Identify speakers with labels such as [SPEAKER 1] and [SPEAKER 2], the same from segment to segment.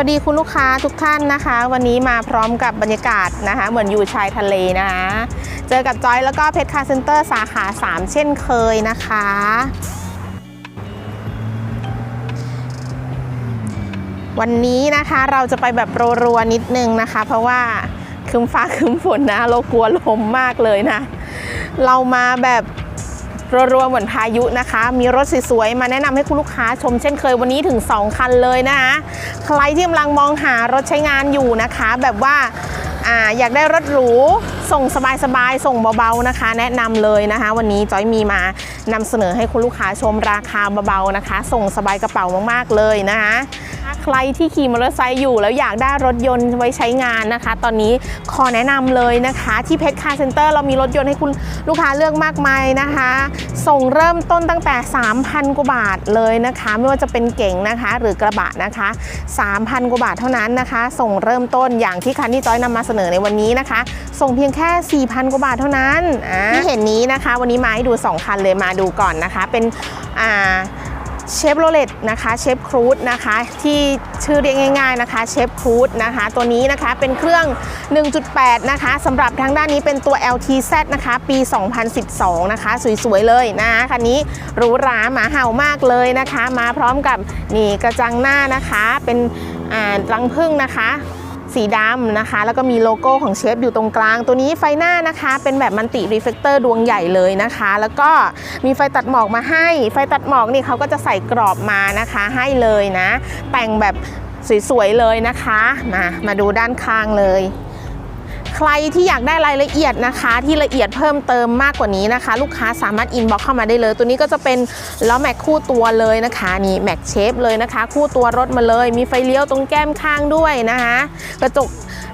[SPEAKER 1] วัสดีคุณลูกค้าทุกท่านนะคะ วันนี้มาพร้อมกับบรรยากาศนะคะ เหมือนอยู่ชายทะเลนะคะ เจอกับจอยแล้วก็เพชรคาร์เซ็นเตอร์สาขา 3 เช่นเคยนะคะ วันนี้นะคะเราจะไปแบบรัวๆนิดนึงนะคะ เพราะว่าคืมฟ้าคืมฝนนะ เรากลัวลมมากเลยนะ เรามาแบบ รัวๆเหมือนพายุนะคะ มีรถสวยๆมาแนะนำให้คุณลูกค้าชมเช่นเคยวันนี้ถึง 2 คันเลยนะคะใครที่กำลังมองหารถใช้งานอยู่นะคะ แบบว่าอาอยากได้รถหรูส่งสบายๆ ส่งเบาๆนะคะ แนะนำเลยนะคะ วันนี้จอยมีมานำเสนอให้คุณลูกค้าชมราคาเบาๆนะคะ ส่งสบายกระเป๋ามากๆเลยนะคะ ใครที่ขี่มอเตอร์ไซค์อยู่ แล้วอยากได้รถยนต์ไว้ใช้งานนะคะ ตอนนี้ขอแนะนำเลยนะคะ ที่เพชรคาร์เซ็นเตอร์เรามีรถยนต์ให้คุณลูกค้าเลือกมากมายนะคะ ส่งเริ่มต้นตั้งแต่ 3,000 กว่าบาทเลยนะคะ ไม่ว่าจะเป็นเก๋งนะคะ หรือกระบะนะคะ 3,000 กว่าบาทเท่านั้นนะคะ ส่งเริ่มต้นอย่างที่คันที่จอยนำมาเสนอในวันนี้นะคะ ส่งเพียงแค่ 4,000 กว่าบาทเท่านั้นที่เห็นนี้นะคะ วันนี้มาให้ดู 2 คันเลยมาดูก่อนนะคะ เป็นอ่า เชฟโรเลตนะคะเชฟครูดนะคะที่ชื่อเรียกง่ายๆนะคะเชฟครูดนะคะตัวนี้นะคะเป็นเครื่อง 1.8 นะคะสำหรับทางด้านนี้เป็นตัว LTZ นะคะปี 2012 นะคะ สวยๆเลยนะคะคันนี้หรูหราหมาเห่ามากเลยนะคะ มาพร้อมกับนี่กระจังหน้านะคะเป็นรังพึ่งนะคะ สีดำนะคะ แล้วก็มีโลโก้ของเชฟอยู่ตรงกลาง ตัวนี้ไฟหน้านะคะ เป็นแบบมันติรีเฟกเตอร์ดวงใหญ่เลยนะคะ แล้วก็มีไฟตัดหมอกมาให้ ไฟตัดหมอกนี่เขาก็จะใส่กรอบมานะคะให้เลยนะ แต่งแบบสวยๆเลยนะคะ มามาดูด้านข้างเลย ใครที่อยากได้รายละเอียดนะคะ ที่ละเอียดเพิ่มเติมมากกว่านี้นะคะ ลูกค้าสามารถอินบ็อกเข้ามาได้เลย ตัวนี้ก็จะเป็นล้อแม็กคู่ตัวเลยนะคะนี่แม็กเชฟเลยนะคะ คู่ตัวรถมาเลย มีไฟเลี้ยวตรงแก้มข้างด้วยนะคะ กระจก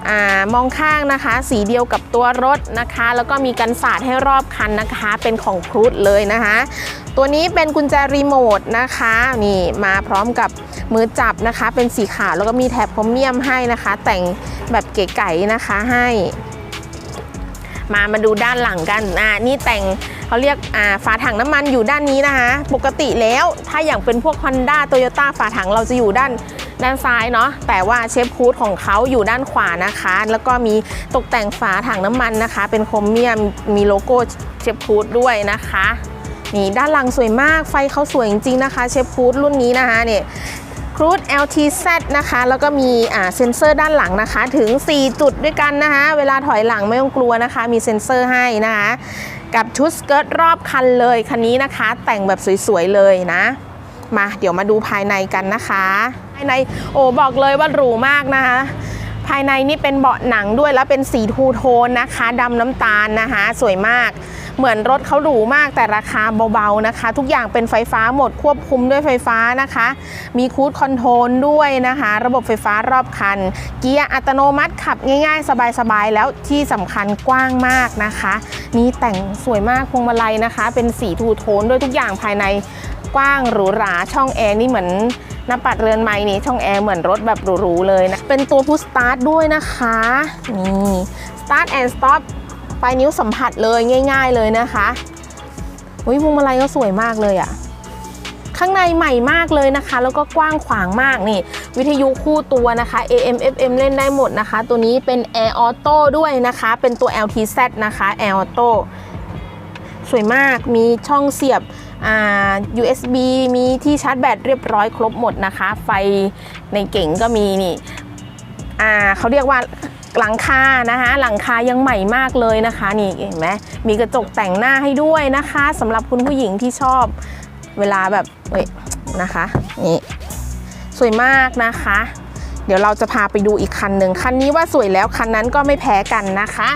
[SPEAKER 1] อมองข้างนะคะ สีเดียวกับตัวรถนะคะ แล้วก็มีกันสาดให้รอบคันนะคะ เป็นของครูดเลยนะคะ ตัวนี้เป็นกุญแจรีโมทนะคะนี่มาพร้อมกับมือจับนะคะ เป็นสีขาวแล้วก็มีแถบพรมเมียมให้นะคะ แต่งแบบเก๋ไก๋นะคะให้ มามาดูด้านหลังกันอ่านี่แต่งเขาเรียกอ่าฝาถังน้ำมันอยู่ด้านนี้นะคะ ปกติแล้วถ้าอย่างเป็นพวก Honda Toyota ฝาถังเราจะอยู่ด้านด้านซ้ายเนาะแต่ว่าเชฟคูดของเขาอยู่ด้านขวานะคะ แล้วก็มีตกแต่งฝาถังน้ำมันนะคะ เป็นโครเมียมมีโลโก้เชฟคูดด้วยนะคะ นี่ด้านหลังสวยมากไฟเขาสวยจริงๆนะคะ เชฟคูดรุ่นนี้นะคะเนี่ยครูด LTZ นะคะ แล้วก็มีเซ็นเซอร์ด้านหลังนะคะ ถึง 4 จุดด้วยกันนะคะ เวลาถอยหลังไม่ต้องกลัวนะคะ มีเซ็นเซอร์ให้นะคะ กับชุดสเกิร์ตรอบคันเลย คันนี้นะคะ แต่งแบบสวยๆเลยนะ มาเดี๋ยวมาดูภายในกันนะคะ ภายในโอ้บอกเลยว่าหรูมากนะคะภายในนี่เป็นเบาะหนังด้วยแล้วเป็นสีทูโทนนะคะดำน้ำตาลนะคะ สวยมาก เหมือนรถเขาหรูมากแต่ราคาเบาๆนะคะ ทุกอย่างเป็นไฟฟ้าหมดควบคุมด้วยไฟฟ้านะคะ มีคูดคอนโทรลด้วยนะคะ ระบบไฟฟ้ารอบคัน เกียร์อัตโนมัติขับง่ายๆ สบายๆ แล้วที่สำคัญกว้างมากนะคะ นี่แต่งสวยมากพวงมาลัยนะคะ เป็นสีทูโทนด้วยทุกอย่างภายในกว้างหรูหราช่องแอร์นี่เหมือนหน้าปัดเรือนไม้นี่ช่องแอร์เหมือนรถแบบหรูๆเลยนะ เป็นตัวพุชสตาร์ทด้วยนะคะ นี่ start and stop ป ปลายนิ้วสัมผัสเลยง่าย ๆเลยนะคะอุ้ยพวงมาลัยก็สวยมากเลยอะข้างในใหม่มากเลยนะคะ แล้วก็กว้างขวางมากนี่ วิทยุคู่ตัวนะคะ AM FM เล่นได้หมดนะคะ ตัวนี้เป็น Air Auto ด้วยนะคะ เป็นตัว LTZ นะคะ Air Auto สวยมากมีช่องเสียบอ่า USB มีที่ชาร์จแบตเรียบร้อยครบหมดนะคะ ไฟในเก๋งก็มีนี่อ่าเขาเรียกว่า หลังคานะคะ หลังคายังใหม่มากเลยนะคะนี่เห็นไหมมีกระจกแต่งหน้าให้ด้วยนะคะสำหรับคุณผู้หญิงที่ชอบเวลาแบบเอ้ยนะคะนี่สวยมากนะคะ เดี๋ยวเราจะพาไปดูอีกคันหนึ่งคันนี้ว่าสวยแล้วคันนั้นก็ไม่แพ้กันนะคะ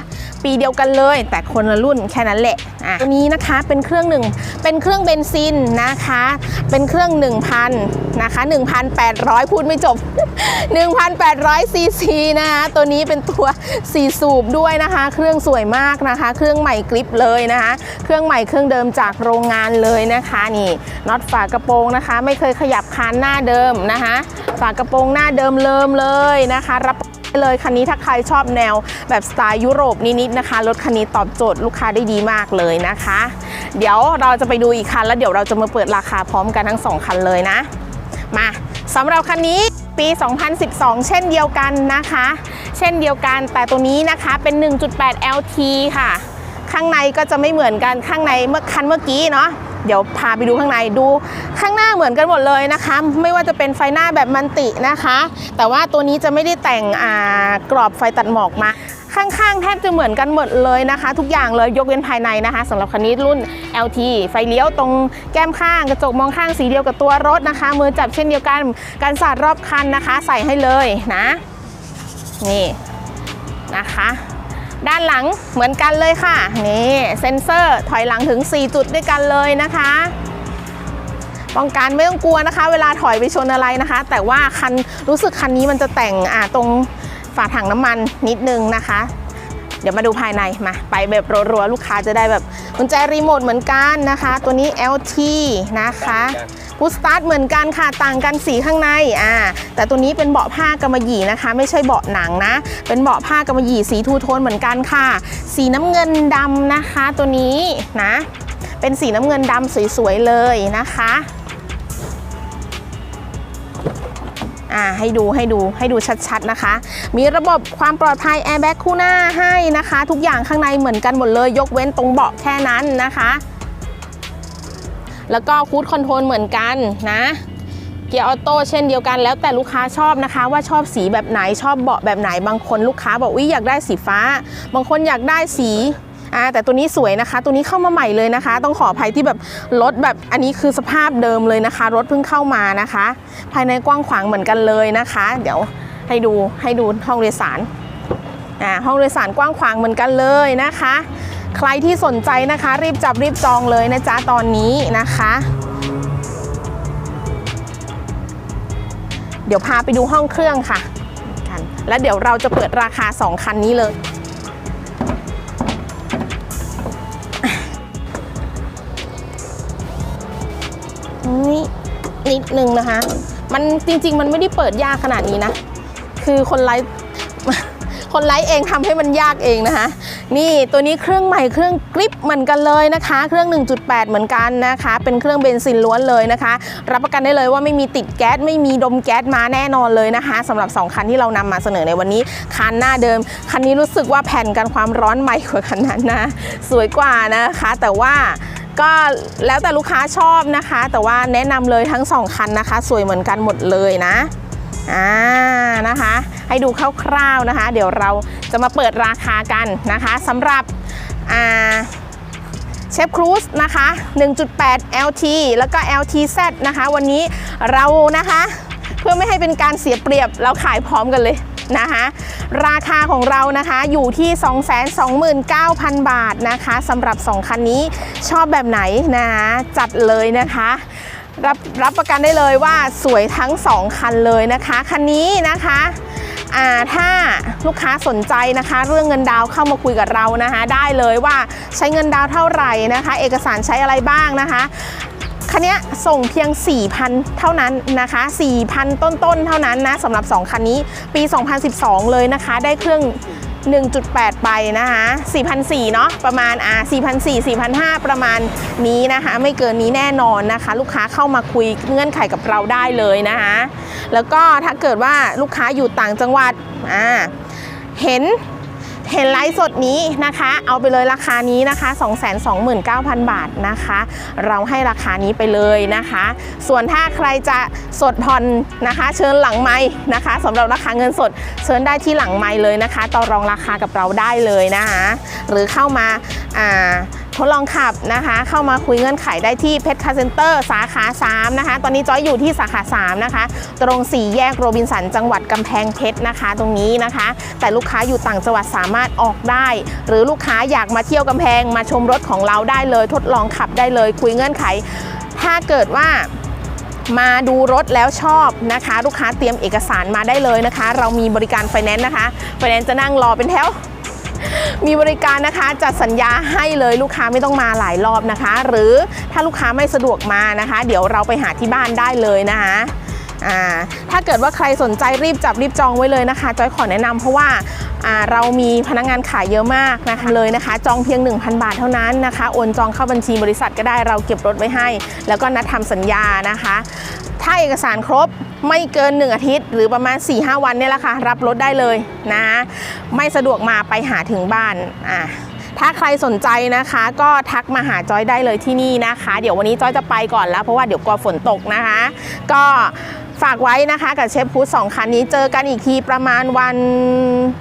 [SPEAKER 1] ปีเดียวกันเลยแต่คนละรุ่นแค่นั้นแหละอะตัวนี้นะคะเป็นเครื่องหนึ่งเป็นเครื่องเบนซินนะคะ เป็นเครื่อง 1,000นะคะ1,800 พูดไม่จบ 1,800ซีซีนะคะตัวนี้เป็นตัว4สูบด้วยนะคะ เครื่องสวยมากนะคะ เครื่องใหม่กริปเลยนะคะ เครื่องใหม่เครื่องเดิมจากโรงงานเลยนะคะนี่น็อตฝากระโปรงนะคะ ไม่เคยขยับคานหน้าเดิมนะคะ ฝากระโปรงหน้าเดิมเลิมเลยนะคะ รับเลยคันนี้ถ้าใครชอบแนวแบบสไตล์ยุโรปนิดๆนะคะรถคันนี้ตอบโจทย์ลูกค้าได้ดีมากเลยนะคะ เดี๋ยวเราจะไปดูอีกคันแล้วเดี๋ยวเราจะมาเปิดราคาพร้อมกันทั้งสองคันเลยนะ มาสำหรับคันนี้ปี 2012 เช่นเดียวกันนะคะ เช่นเดียวกันแต่ตัวนี้นะคะเป็น 1.8 LT ค่ะ ข้างในก็จะไม่เหมือนกันข้างในเมื่อคันเมื่อกี้เนาะ เดี๋ยวพาไปดูข้างในดูข้างหน้าเหมือนกันหมดเลยนะคะ ไม่ว่าจะเป็นไฟหน้าแบบมันตินะคะ แต่ว่าตัวนี้จะไม่ได้แต่งกรอบไฟตัดหมอกมาข้างๆ แทบจะเหมือนกันหมดเลยนะคะ ทุกอย่างเลยยกเว้นภายในนะคะสำหรับคันนี้รุ่น LT ไฟเลี้ยวตรงแก้มข้างกระจกมองข้างสีเดียวกับตัวรถนะคะ มือจับเช่นเดียวกันการสาดรอบคันนะคะ ใส่ให้เลยนะ นี่นะคะ ด้านหลังเหมือนกันเลยค่ะ นี่เซ็นเซอร์ถอยหลังถึง 4 จุดด้วยกันเลยนะคะป้องกันไม่ต้องกลัวนะคะ เวลาถอยไปชนอะไรนะคะ แต่ว่าคันรู้สึกคันนี้มันจะแต่งอ่าตรงฝาถังน้ำมันนิดนึงนะคะ เดี๋ยวมาดูภายในมา ไปแบบรัวๆลูกค้าจะได้แบบกุญแจรีโมทเหมือนกันนะคะ ตัวนี้ LT นะคะ พุชสตาร์ทเหมือนกันค่ะต่างกันสีข้างในอ่าแต่ตัวนี้เป็นเบาะผ้ากำมะหยี่นะคะ ไม่ใช่เบาะหนังนะ เป็นเบาะผ้ากำมะหยี่สีทูโทนเหมือนกันค่ะ สีน้ำเงินดำนะคะ ตัวนี้นะ เป็นสีน้ำเงินดำสวยๆเลยนะคะอ่าให้ดูให้ดูให้ดูชัดๆนะคะ มีระบบความปลอดภัยแอร์แบ็กคู่หน้าให้นะคะ ทุกอย่างข้างในเหมือนกันหมดเลย ยกเว้นตรงเบาะแค่นั้นนะคะ แล้วก็คูดคอนโทรลเหมือนกันนะเกียร์ออโต้เช่นเดียวกันแล้วแต่ลูกค้าชอบนะคะ ว่าชอบสีแบบไหนชอบเบาะแบบไหนบางคนลูกค้าบอกวิอยากได้สีฟ้า บางคนอยากได้สีอ่าแต่ตัวนี้สวยนะคะ ตัวนี้เข้ามาใหม่เลยนะคะ ต้องขออภัยที่แบบรถแบบอันนี้คือสภาพเดิมเลยนะคะ รถเพิ่งเข้ามานะคะ ภายในกว้างขวางเหมือนกันเลยนะคะ เดี๋ยวให้ดูให้ดูห้องโดยสารอ่าห้องโดยสารกว้างขวางเหมือนกันเลยนะคะ ใครที่สนใจนะคะ รีบจับรีบจองเลยนะจ๊ะตอนนี้นะคะ เดี๋ยวพาไปดูห้องเครื่องค่ะกันแล้วเดี๋ยวเราจะเปิดราคา 2 คันนี้เลยนี่นิดนึงนะคะ มันจริง ๆ มันไม่ได้เปิดยากขนาดนี้นะ คือคนไลฟ์คนไลฟ์เองทำให้มันยากเองนะคะ นี่ตัวนี้เครื่องใหม่เครื่องกริปเหมือนกันเลยนะคะ เครื่อง 1.8 เหมือนกันนะคะ เป็นเครื่องเบนซินล้วนเลยนะคะ รับประกันได้เลยว่าไม่มีติดแก๊สไม่มีดมแก๊สมาแน่นอนเลยนะคะสำหรับ 2 คันที่เรานำมาเสนอในวันนี้คันหน้าเดิม คันนี้รู้สึกว่าแผ่นกันความร้อนใหม่กว่าคันนั้นนะ สวยกว่านะคะ แต่ว่าก็แล้วแต่ลูกค้าชอบนะคะ แต่ว่าแนะนำเลยทั้งสองคันนะคะ สวยเหมือนกันหมดเลยนะ อ่านะคะ ให้ดูคร่าวๆนะคะ เดี๋ยวเราจะมาเปิดราคากันนะคะสำหรับอ่าเชฟครูซนะคะ 1.8 LT แล้วก็ LTZ นะคะ วันนี้เรานะคะ เพื่อไม่ให้เป็นการเสียเปรียบเราขายพร้อมกันเลยนะคะราคาของเรานะคะอยู่ที่ 229,000 บาทนะคะสำหรับ 2 คันนี้ชอบแบบไหนนะคะจัดเลยนะคะ รับรับประกันได้เลยว่าสวยทั้ง 2 คันเลยนะคะ คันนี้นะคะถ้าลูกค้าสนใจนะคะ เรื่องเงินดาวเข้ามาคุยกับเรานะคะ ได้เลยว่าใช้เงินดาวเท่าไหร่นะคะ เอกสารใช้อะไรบ้างนะคะคันนี้ส่งเพียง 4,000 เท่านั้นนะคะ 4,000 ต้นๆ เท่านั้นนะสำหรับ 2 คันนี้ปี 2012 เลยนะคะ ได้เครื่อง 1.8 ไปนะคะ4,004เนาะประมาณอ่า4,004 4,005 ประมาณนี้นะคะ ไม่เกินนี้แน่นอนนะคะ ลูกค้าเข้ามาคุยเงื่อนไขกับเราได้เลยนะคะแล้วก็ถ้าเกิดว่าลูกค้าอยู่ต่างจังหวัดอ่าเห็น เห็นไลฟ์สดนี้นะคะ เอาไปเลยราคานี้นะคะ 229,000 บาทนะคะ เราให้ราคานี้ไปเลยนะคะ ส่วนถ้าใครจะสดผ่อนนะคะ เชิญหลังไม้นะคะสำหรับราคาเงินสด เชิญได้ที่หลังไม้เลยนะคะ ต่อรองราคากับเราได้เลยนะคะ หรือเข้ามาอ่า ทดลองขับนะคะ เข้ามาคุยเงื่อนไขได้ที่เพชรคาเซ็นเตอร์สาขา 3 นะคะ ตอนนี้จอยอยู่ที่สาขา 3 นะคะ ตรง 4 แยกโรบินสันจังหวัดกำแพงเพชรนะคะ ตรงนี้นะคะ แต่ลูกค้าอยู่ต่างจังหวัดสามารถออกได้ หรือลูกค้าอยากมาเที่ยวกำแพงมาชมรถของเราได้เลย ทดลองขับได้เลย คุยเงื่อนไข ถ้าเกิดว่ามาดูรถแล้วชอบนะคะ ลูกค้าเตรียมเอกสารมาได้เลยนะคะ เรามีบริการไฟแนนซ์นะคะไฟแนนซ์จะนั่งรอเป็นแถว มีบริการนะคะจัดสัญญาให้เลยลูกค้าไม่ต้องมาหลายรอบนะคะ หรือถ้าลูกค้าไม่สะดวกมานะคะ เดี๋ยวเราไปหาที่บ้านได้เลยนะคะถ้าเกิดว่าใครสนใจรีบจับรีบจองไว้เลยนะคะจอยขอแนะนำเพราะว่าอ่าเรามีพนักงานขายเยอะมากนะคะเลยนะคะ จองเพียง 1,000 บาทเท่านั้นนะคะโอนจองเข้าบัญชีบริษัทก็ได้เราเก็บรถไว้ให้ แล้วก็นัดทำสัญญานะคะ ถ้าเอกสารครบ ไม่เกิน 1 อาทิตย์ หรือประมาณ 4-5 วันเนี่ยแหละค่ะ รับรถได้เลยนะไม่สะดวกมาไปหาถึงบ้านอะถ้าใครสนใจนะคะ ก็ทักมาหาจอยได้เลยที่นี่นะคะ เดี๋ยววันนี้จอยจะไปก่อนแล้ว เพราะว่าเดี๋ยวกลัวฝนตกนะคะ ก็ฝากไว้นะคะกับเชฟพูดสองคันนี้เจอกันอีกทีประมาณวัน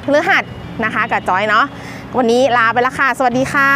[SPEAKER 1] พฤหัสนะคะกับจอยเนาะวันนี้ลาไปแล้วค่ะ สวัสดีค่ะ